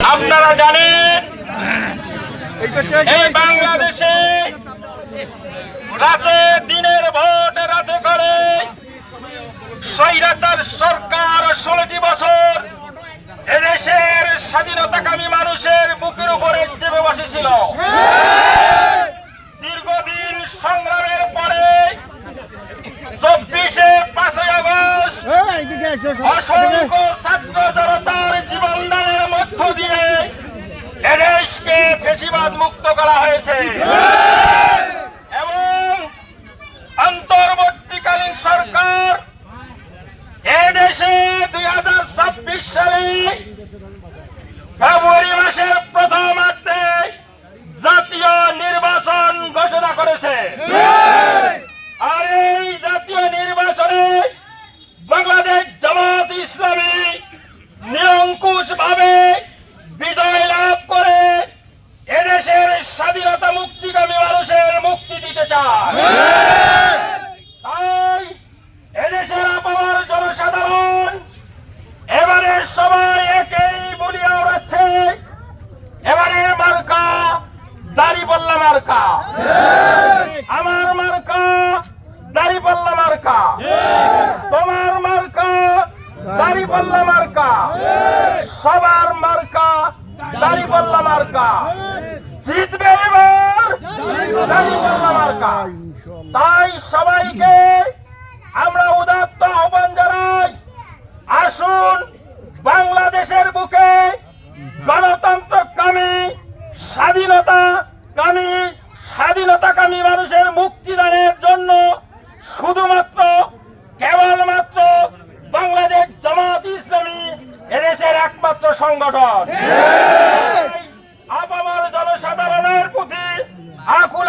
আপনারা জানেন এই বাংলাদেশে রাতে দিনের ভোট রাতে করে। স্বৈরাচার সরকার ষোলোটি বছর এদেশের স্বাধীনতাকামী মানুষের বুকের উপরে চেপে বসেছিল। দীর্ঘদিন সংগ্রামের পরে চব্বিশে পাঁচই আগস্ট অসংখ্য ছাত্র জনতার জীবনদানের মধ্য দিয়ে এদেশকে ফেসিবাদ মুক্ত করা হয়েছে। ছাব্বিশ সালে ফেব্রুয়ারি মাসের প্রথম প্রথমার্ধে জাতীয় নির্বাচন ঘোষণা করেছে। আর এই জাতীয় নির্বাচনে বাংলাদেশ জামাত ইসলামী নিরঙ্কুশ ভাবে বিজয় লাভ করে এদেশের স্বাধীনতা মুক্তিগামী মানুষের মুক্তি দিতে চায়। মার্কা। আমার মার্কা দাড়ি পাল্লা মার্কা। তোমার মার্কা দাড়ি পাল্লা মার্কা। সবার মার্কা দাড়ি পাল্লা মার্কা। জিতবে এবার দাড়ি পাল্লা মার্কা। তাই সবাইকে আমরা উদাত্ত আহ্বান জানাই, আসুন বাংলাদেশের বুকে গণতন্ত্রকামী স্বাধীনতা কামী স্বাধীনতাকামী মানুষের মুক্তিদানের জন্য শুধুমাত্র কেবলমাত্র বাংলাদেশ জামাত ইসলামী এদেশের একমাত্র সংগঠন। আপামার জনসাধারণের প্রতি আকুল